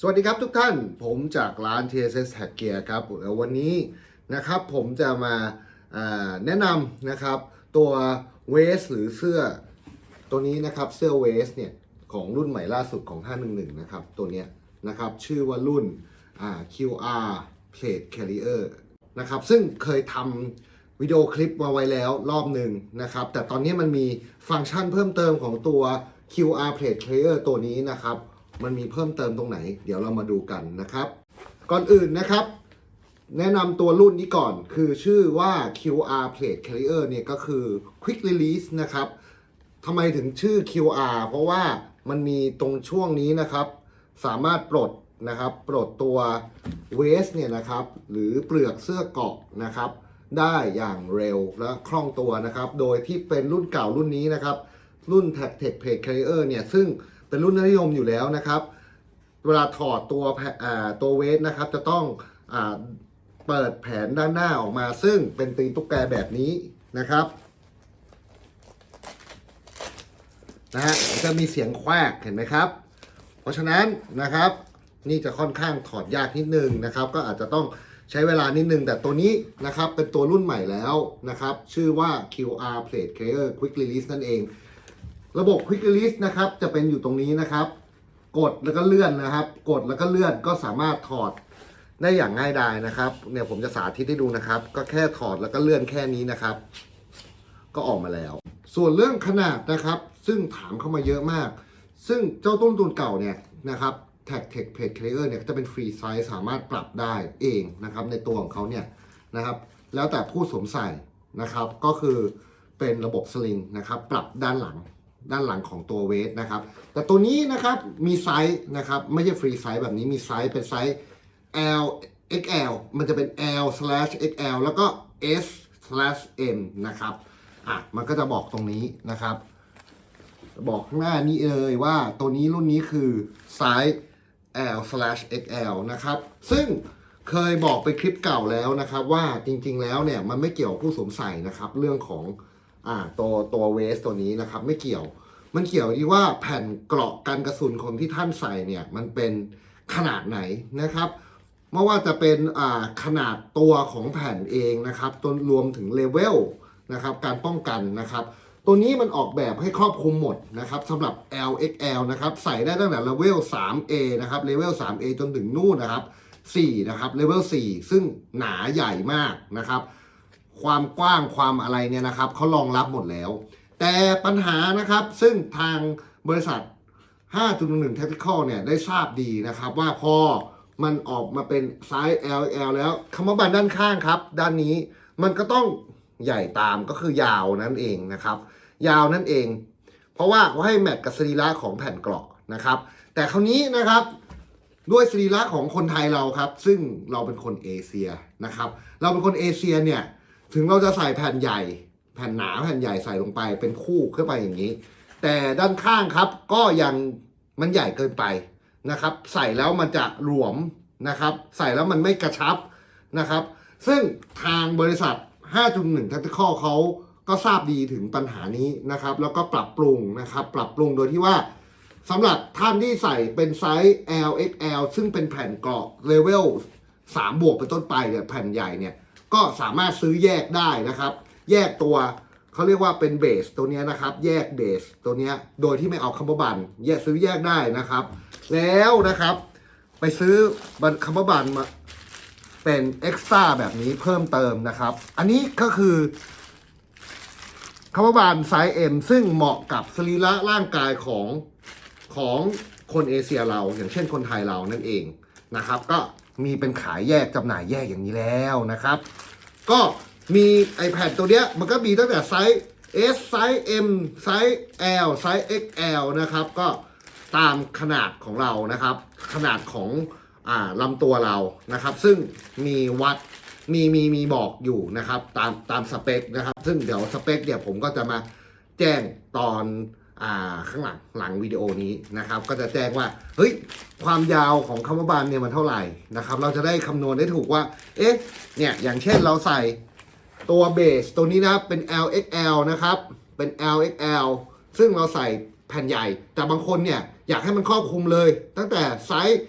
สวัสดีครับทุกท่านผมจากร้าน TSS Tag Gear ครับแล้ววันนี้นะครับผมจะมาาแนะนำนะครับตัวเวสหรือเสื้อตัวนี้นะครับเสื้อเวสเนี่ยของรุ่นใหม่ล่าสุดของ 511 นะครับ ตัวเนี้ยนะครับชื่อว่ารุ่น QR Plate Carrier นะครับซึ่งเคยทำวิดีโอคลิปมาไว้แล้วรอบหนึ่งนะครับ แต่ตอนนี้มันมีฟังก์ชันเพิ่มเติมของตัว QR Plate Carrier ตัวนี้นะครับ มันมีเพิ่มเติมตรงไหน เดี๋ยวเรามาดูกันนะครับ ก่อนอื่นนะครับ แนะนำตัวรุ่นนี้ก่อน คือชื่อว่า QR Plate Carrier เนี่ยก็คือ Quick Release นะครับทำไมถึงชื่อ QR เพราะว่ามันมีตรงช่วงนี้นะครับ สามารถปลดนะครับ ปลดตัวเวสเนี่ยนะครับ หรือเปลือกเสื้อเกาะนะครับ ได้อย่างเร็วและคล่องตัวนะครับ โดยที่เป็นรุ่นเก่ารุ่นนี้นะครับ รุ่น t a c t e c Plate Carrier เนี่ยซึ่ง เป็นรุ่นนิยมอยู่แล้วนะครับ เวลาถอดตัวแผอ่าตัวเวสนะครับ จะต้องอเปิดแผนด้านหน้าออกมา ซึ่งเป็นตีนตุ๊กแกแบบนี้นะครับนะฮะจะมีเสียงแควกเห็นไหมครับ เพราะฉะนั้นนะครับ นี่จะค่อนข้างถอดยากนิดนึงนะครับ ก็อาจจะต้องใช้เวลานิดนึง แต่ตัวนี้นะครับเป็นตัวรุ่นใหม่แล้วนะครับ ชื่อว่า QR Plate Carrier Quick Release นั่นเอง ระบบ Quick Release นะครับจะเป็นอยู่ตรงนี้นะครับ กดแล้วก็เลื่อนนะครับ กดแล้วก็เลื่อนก็สามารถถอดได้อย่างง่ายดายนะครับ เนี่ยผมจะสาธิตให้ดูนะครับ ก็แค่ถอดแล้วก็เลื่อนแค่นี้นะครับ ก็ออกมาแล้ว ส่วนเรื่องขนาดนะครับ ซึ่งถามเข้ามาเยอะมาก ซึ่งเจ้าต้นทุนเก่าเนี่ยนะครับ Tag Tech Plate Carrier เนี่ยจะเป็นฟรีไซส์สามารถปรับได้เองนะครับ ในตัวของเขาเนี่ยนะครับ แล้วแต่ผู้สวมใส่นะครับ ก็คือเป็นระบบสลิงนะครับ ปรับด้านหลัง ด้านหลังของตัวเวทนะครับ แต่ตัวนี้นะครับมีไซส์นะครับ ไม่ใช่ฟรีไซส์แบบนี้มีไซส์เป็นไซส์ L XL มันจะเป็น L slash XL แล้วก็ S slash M นะครับอะมันก็จะบอกตรงนี้นะครับ บอกข้างหน้านี้เลยว่าตัวนี้รุ่นนี้คือไซส์ L slash XL นะครับ ซึ่งเคยบอกไปคลิปเก่าแล้วนะครับ ว่าจริงๆแล้วเนี่ยมันไม่เกี่ยวกับผู้สวมใส่นะครับ เรื่องของ อ่าตัวตัวเวสตัวนี้นะครับไม่เกี่ยว มันเกี่ยวที่ว่าแผ่นเกราะกันกระสุนของที่ท่านใส่เนี่ยมันเป็นขนาดไหนนะครับไม่ว่าจะเป็นอ่าขนาดตัวของแผ่นเองนะครับจนรวมถึงเลเวลนะครับการป้องกันนะครับ ตัวนี้มันออกแบบให้ครอบคลุมหมดนะครับสำหรับ LXL นะครับใส่ได้ตั้งแต่เลเวล 3A นะครับเลเวล 3A จนถึงนู่นนะครับ4นะครับเลเวล 4 ซึ่งหนาใหญ่มากนะครับ ความกว้างความอะไรเนี่ยนะครับเขารองรับหมดแล้ว แต่ปัญหานะครับซึ่งทางบริษัท 5.1 Tactical เนี่ยได้ทราบดีนะครับ ว่าพอมันออกมาเป็นไซส์ LL แล้วคำว่าบันด้านข้างครับ ด้านนี้มันก็ต้องใหญ่ตามก็คือยาวนั่นเองนะครับ ยาวนั่นเอง เพราะว่าเขาให้แมทกับสรีระของแผ่นเกราะนะครับ แต่คราวนี้นะครับด้วยสรีระของคนไทยเราครับ ซึ่งเราเป็นคนเอเชียนะครับ เราเป็นคนเอเชียเนี่ย ถึงเราจะใส่แผ่นใหญ่ แผ่นหนาแผ่นใหญ่ใส่ลงไปเป็นคู่ขึ้นไปอย่างนี้ แต่ด้านข้างครับก็ยังมันใหญ่เกินไปนะครับ ใส่แล้วมันจะหลวมนะครับ ใส่แล้วมันไม่กระชับนะครับ ซึ่งทางบริษัท 5.1 Tactical เขาก็ทราบดีถึงปัญหานี้นะครับ แล้วก็ปรับปรุงนะครับ ปรับปรุงโดยที่ว่าสำหรับท่านที่ใส่เป็นไซส์ LXL ซึ่งเป็นแผ่นเกราะเลเวล3บวกเป็นต้นไปเนี่ยแผ่นใหญ่เนี่ย ก็สามารถซื้อแยกได้นะครับ แยกตัวเขาเรียกว่าเป็นเบสตัวนี้นะครับ แยกเบสตัวนี้โดยที่ไม่เอาคัมเบอร์บันแยกซื้อแยกได้นะครับ แล้วนะครับ ไปซื้อบคัมเบอร์บันมาเป็นเอ็กซ์ตร้าแบบนี้เพิ่มเติมนะครับ อันนี้ก็คือคัมเบอร์บันไซส์ M ซึ่งเหมาะกับสรีระร่างกายของของคนเอเชียเราอย่างเช่นคนไทยเรานั่นเองนะครับ ก็มีเป็นขายแยกจำหน่ายแยกอย่างนี้แล้วนะครับ ก็มี iPad ตัวเนี้ยมันก็มีตั้งแต่ไซส์ S ไซส์ M ไซส์ L ไซส์ XL นะครับ ก็ตามขนาดของเรานะครับ ขนาดของอ่าลำตัวเรานะครับ ซึ่งมีวัดมีมีมีบอกอยู่นะครับ ตามตามสเปคนะครับ ซึ่งเดี๋ยวสเปคเดี๋ยวผมก็จะมาแจ้งตอน ข้างหลังหลังวิดีโอนี้นะครับ ก็จะแจ้งว่าเฮ้ยความยาวของคำว่าบานเนี่ยมันเท่าไหร่นะครับ เราจะได้คำนวณได้ถูกว่า เอ๊ะเนี่ยอย่างเช่นเราใส่ตัวเบสตัวนี้นะครับเป็น LXL นะครับเป็น LXL ซึ่งเราใส่แผ่นใหญ่ แต่บางคนเนี่ยอยากให้มันครอบคลุมเลย ตั้งแต่ไซส์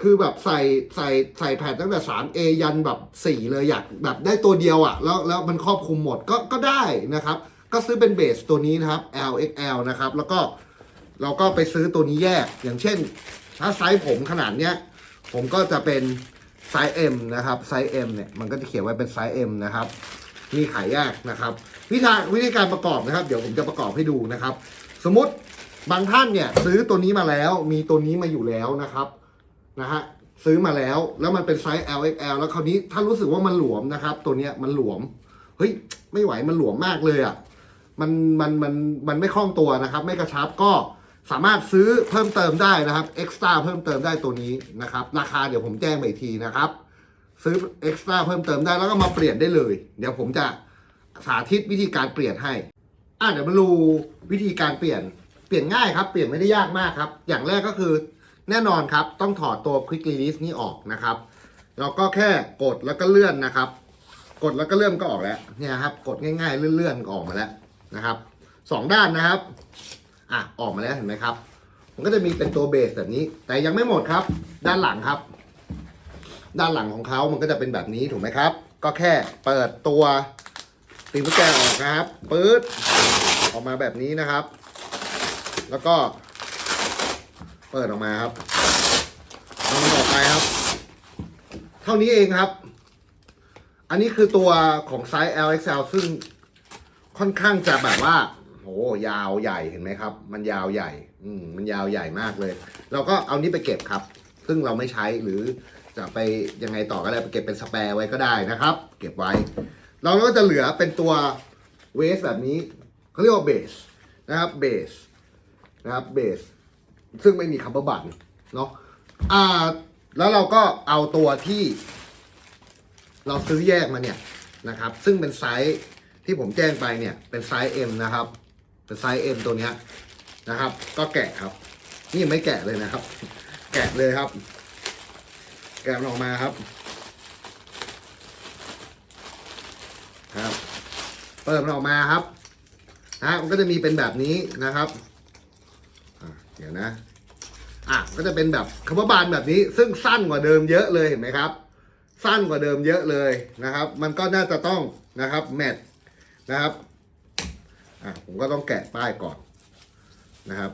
คือแบบใส่ใส่ใส่แผ่นตั้งแต่ 3A ยันแบบ 4 เลยอยากแบบได้ตัวเดียวอะ่ะแล้วแล้วมันครอบคลุมหมดก็ก็ได้นะครับ ก็ซื้อเป็นเบสตัวนี้นะครับ LXL นะครับ แล้วก็เราก็ไปซื้อตัวนี้แยก อย่างเช่น ถ้าไซส์ผมขนาดเนี้ย ผมก็จะเป็นไซส์ M นะครับ ไซส์ M เนี่ย มันก็จะเขียนไว้เป็นไซส์ M นะครับ มีขายแยกนะครับ วิธีวิธีการประกอบนะครับ เดี๋ยวผมจะประกอบให้ดูนะครับ สมมติบางท่านเนี่ยซื้อตัวนี้มาแล้ว มีตัวนี้มาอยู่แล้วนะครับ นะฮะ ซื้อมาแล้ว แล้วมันเป็นไซส์ LXL แล้วคราวนี้ถ้ารู้สึกว่ามันหลวมนะครับ ตัวเนี้ยมันหลวม เฮ้ย ไม่ไหว มันหลวมมากเลยอะ่ะ มันมันมันมันไม่คล่องตัวนะครับ ไม่กระชับก็สามารถซื้อเพิ่มเติมได้นะครับเอ็กซ์ตร้าเพิ่มเติมได้ตัวนี้นะครับ ราคาเดี๋ยวผมแจ้งไปอีกทีนะครับ ซื้อเอ็กซ์ตร้าเพิ่มเติมได้แล้วก็มาเปลี่ยนได้เลย เดี๋ยวผมจะสาธิตวิธีการเปลี่ยนให้อะเดี๋ยวมาดูวิธีการเปลี่ยนเปลี่ยนง่ายครับ เปลี่ยนไม่ได้ยากมากครับ อย่างแรกก็คือแน่นอนครับ ต้องถอดตัว Quick Release นี้ออกนะครับ เราก็แค่กดแล้วก็เลื่อนนะครับ กดแล้วก็เลื่อนก็ออกแล้วเนี่ยครับ กดง่ายๆเลื่อนๆก็ออกมาแล้ว นะครับสองด้านนะครับอะออกมาแล้วเห็นไหมครับ มันก็จะมีเป็นตัวเบสแบบนี้ แต่ยังไม่หมดครับ ด้านหลังครับ ด้านหลังของเขามันก็จะเป็นแบบนี้ถูกไหมครับ ก็แค่เปิดตัวตีนตุ๊กแกออกนะครับปื๊ดออกมาแบบนี้นะครับ แล้วก็ เปิดออกมาครับเอามันออกไปครับ เท่านี้เองครับ อันนี้คือตัวของไซส์ LXL ซึ่ง ค่อนข้างจะแบบว่าโหยาวใหญ่เห็นไหมครับ มันยาวใหญ่ อืมมันยาวใหญ่มากเลย เราก็เอานี้ไปเก็บครับ ซึ่งเราไม่ใช้หรือจะไปยังไงต่อก็ได้ไปเก็บเป็นสแปร์ไว้ก็ได้นะครับ เก็บไว้ เราก็จะเหลือเป็นตัวเวสแบบนี้เขาเรียกว่าเบสนะครับเบสนะครับเบสซึ่งไม่มีคำว่าบัตเนาะอ่าแล้วเราก็เอาตัวที่ เราซื้อแยกมาเนี่ยนะครับ ซึ่งเป็นไซส์ ที่ผมแจ้งไปเนี่ยเป็นไซส์ M นะครับ เป็นไซส์ M ตัวเนี้ยนะครับ ก็แกะครับ นี่ไม่แกะเลยนะครับ แกะเลยครับ แกะออกมาครับครับ เปิดมันออกมาครับนะมันก็จะมีเป็นแบบนี้นะครับเดี๋ยวนะอะก็จะเป็นแบบคำว่าบานแบบนี้ ซึ่งสั้นกว่าเดิมเยอะเลยเห็นไหมครับ สั้นกว่าเดิมเยอะเลยนะครับ มันก็น่าจะต้องนะครับแมท นะครับอะผมก็ต้องแกะป้ายก่อนนะครับ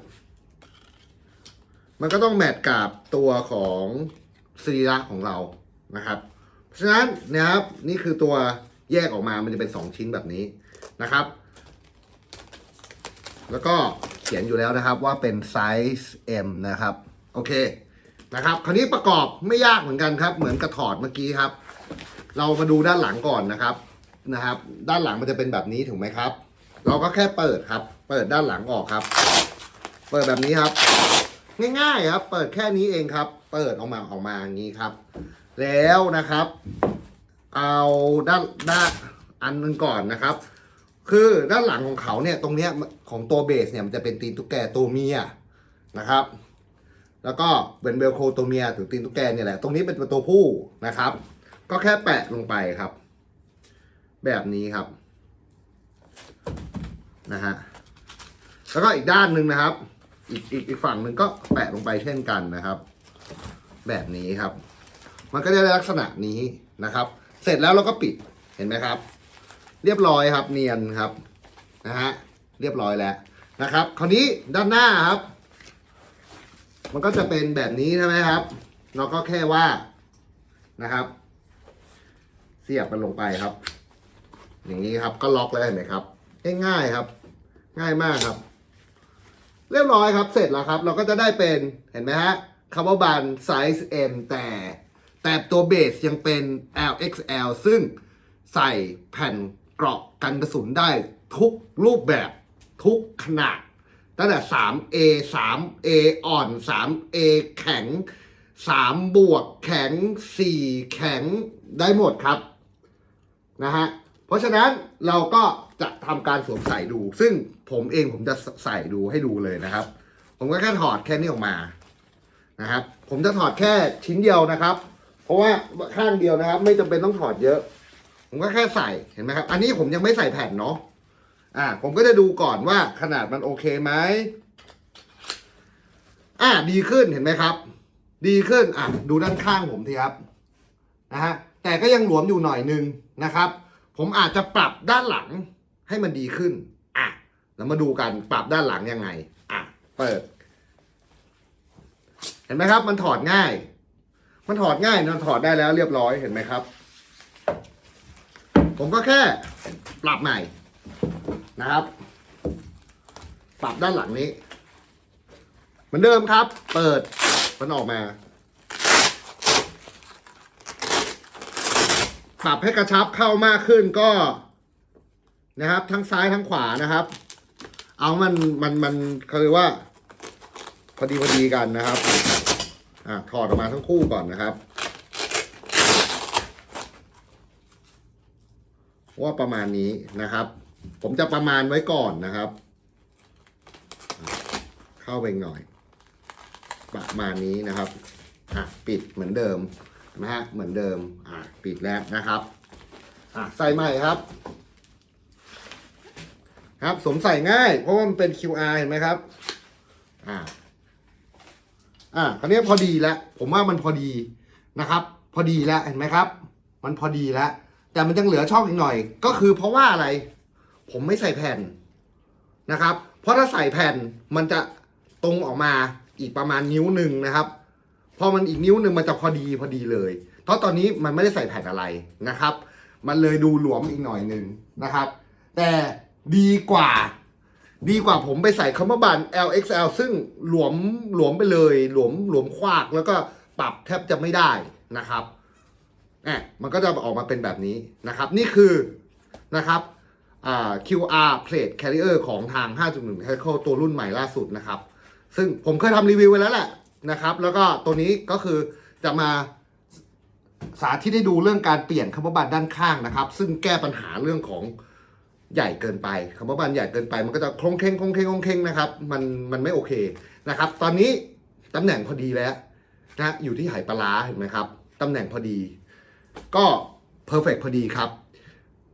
มันก็ต้องแมทกับตัวของสรีระของเรานะครับ เพราะฉะนั้นนะครับนี่คือตัวแยกออกมามันจะเป็น 2 ชิ้นแบบนี้นะครับ แล้วก็เขียนอยู่แล้วนะครับว่าเป็นไซส์ M นะครับ โอเคนะครับคราวนี้ประกอบไม่ยากเหมือนกันครับ เหมือนกระถอดเมื่อกี้ครับ เรามาดูด้านหลังก่อนนะครับ นะครับ ด้านหลังมันจะเป็นแบบนี้ถูกไหมครับ เราก็แค่เปิดครับ เปิดด้านหลังออกครับ เปิดแบบนี้ครับ ง่ายๆครับ เปิดแค่นี้เองครับ เปิดออกมาออกมาอย่างนี้ครับ แล้วนะครับ เอาด้านด้านอันนึงก่อนนะครับ คือด้านหลังของเขาเนี่ยตรงเนี้ยของตัวเบสเนี่ยมันจะเป็นตีนตุ๊กแกตัวเมียนะครับ แล้วก็เป็นเวลโคตัวเมียถึงตีนตุ๊กแกเนี่ยแหละตรงนี้เป็นตัวผู้นะครับ ก็แค่แปะลงไปครับ แบบนี้ครับนะฮะแล้วก็อีกด้านหนึ่งนะครับ อีกอีกอีกฝั่งหนึ่งก็แปะลงไปเช่นกันนะครับ แบบนี้ครับ มันก็จะได้ลักษณะนี้นะครับ เสร็จแล้วเราก็ปิดเห็นไหมครับ เรียบร้อยครับเนียนครับนะฮะเรียบร้อยแล้วนะครับ คราวนี้ด้านหน้าครับ มันก็จะเป็นแบบนี้ใช่ไหมครับ เราก็แค่ว่านะครับ เสียบมันลงไปครับ อย่างนี้ครับก็ล็อกแล้วเห็นไหมครับง่ายๆครับ ง่ายมากครับ เรียบร้อยครับเสร็จแล้วครับ เราก็จะได้เป็นเห็นไหมฮะคำว่าบานไซส์ M แต่แต่ตัวเบสยังเป็น LXL ซึ่งใส่แผ่นเกราะกันกระสุนได้ทุกรูปแบบทุกขนาด ตั้งแต่ 3A 3A อ่อน 3A แข็ง 3 บวกแข็ง 4 แข็งได้หมดครับ นะฮะ เพราะฉะนั้นเราก็จะทำการสวมใส่ดู ซึ่งผมเองผมจะใส่ดูให้ดูเลยนะครับ ผมก็แค่ถอดแค่นี้ออกมานะครับ ผมจะถอดแค่ชิ้นเดียวนะครับ เพราะว่าข้างเดียวนะครับ ไม่จำเป็นต้องถอดเยอะ ผมก็แค่ใส่เห็นไหมครับ อันนี้ผมยังไม่ใส่แผ่นเนาะอ่า ผมก็จะดูก่อนว่าขนาดมันโอเคไหมอ่าดีขึ้นเห็นไหมครับ ดีขึ้นอะดูด้านข้างผมทีครับนะฮะแต่ก็ยังหลวมอยู่หน่อยนึงนะครับ ผมอาจจะปรับด้านหลังให้มันดีขึ้น อะแล้วมาดูกันปรับด้านหลังยังไง อะ เปิด เห็นไหมครับ มันถอดง่าย มันถอดง่ายมันถอดได้แล้วเรียบร้อย เห็นไหมครับ ผมก็แค่ปรับใหม่นะครับ ปรับด้านหลังนี้ เหมือนเดิมครับ เปิด มันออกมา ปรับให้กระชับเข้ามากขึ้นก็ นะครับ ทั้งซ้ายทั้งขวานะครับ เอามันมันมันเขาเรียกว่า พอดีพอดีกันนะครับอะถอดออกมาทั้งคู่ก่อนนะครับว่าประมาณนี้นะครับ ผมจะประมาณไว้ก่อนนะครับ เข้าไปหน่อย ประมาณนี้นะครับอะปิดเหมือนเดิม นะฮะเหมือนเดิมอะปิดแล้วนะครับอะใส่ใหม่ครับ ครับสวมใส่ง่าย เพราะว่ามันเป็น QR เห็นไหมครับอ่าอ่าคราวนี้พอดีแล้ว ผมว่ามันพอดีนะครับ พอดีแล้วเห็นไหมครับ มันพอดีแล้ว แต่มันยังเหลือช่องอีกหน่อย ก็คือเพราะว่าอะไร ผมไม่ใส่แผ่นนะครับ เพราะถ้าใส่แผ่นมันจะตรงออกมาอีกประมาณนิ้วหนึ่งนะครับ พอมันอีกนิ้วหนึ่งมันจะพอดีพอดีเลย เพราะตอนนี้มันไม่ได้ใส่แผ่นอะไรนะครับ มันเลยดูหลวมอีกหน่อยหนึ่งนะครับ แต่ดีกว่า ดีกว่าผมไปใส่คำว่าบัน LXL ซึ่งหลวมหลวมไปเลยหลวมหลวมควากแล้วก็ปรับแทบจะไม่ได้นะครับแอบมันก็จะออกมาเป็นแบบนี้นะครับ นี่คือนะครับ QR plate carrier ของทาง 5.1 t a c l e ตัวรุ่นใหม่ล่าสุดนะครับ ซึ่งผมเคยทำรีวิวไว้แล้วแหละ นะครับ แล้วก็ตัวนี้ก็คือจะมาสาธิตให้ดูเรื่องการเปลี่ยนคำว่าบันด้านข้างนะครับ ซึ่งแก้ปัญหาเรื่องของใหญ่เกินไปคำว่าบันใหญ่เกินไป มันก็จะคงเคงคงเคงคงเคงนะครับ มันมันไม่โอเคนะครับ ตอนนี้ตำแหน่งพอดีแล้วนะอยู่ที่ไหปลาร้าเห็นไหมครับตำแหน่งพอดี ก็เพอร์เฟกพอดีครับ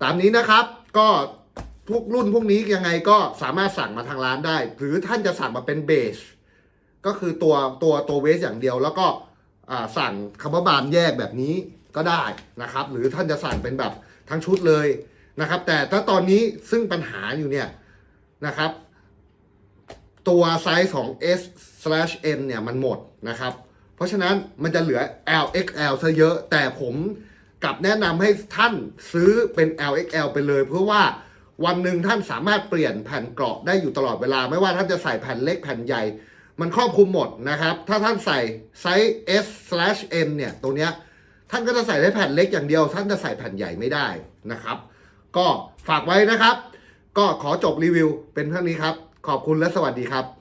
ตามนี้นะครับก็พวกรุ่นพวกนี้ยังไงก็สามารถสั่งมาทางร้านได้ หรือท่านจะสั่งมาเป็นเบส ก็คือตัวตัวตัวเวสอย่างเดียว แล้วก็สั่งคำว่าบานแยกแบบนี้ก็ได้นะครับ หรือท่านจะสั่งเป็นแบบทั้งชุดเลยนะครับ แต่ถ้าตอนนี้ซึ่งปัญหาอยู่เนี่ยนะครับ ตัวไซส์ของ S slash M เนี่ยมันหมดนะครับ เพราะฉะนั้นมันจะเหลือ L XL ซะเยอะ แต่ผมกลับแนะนำให้ท่านซื้อเป็น L XL ไปเลย เพื่อว่าวันหนึ่งท่านสามารถเปลี่ยนแผ่นเกราะได้อยู่ตลอดเวลา ไม่ว่าท่านจะใส่แผ่นเล็กแผ่นใหญ่ มันครอบคลุมหมดนะครับ ถ้าท่านใส่ไซส์ S slash M เนี่ยตรงเนี้ยท่านก็จะใส่ได้แผ่นเล็กอย่างเดียว ท่านจะใส่แผ่นใหญ่ไม่ได้นะครับ ก็ฝากไว้นะครับ ก็ขอจบรีวิวเป็นเท่านี้ครับ ขอบคุณและสวัสดีครับ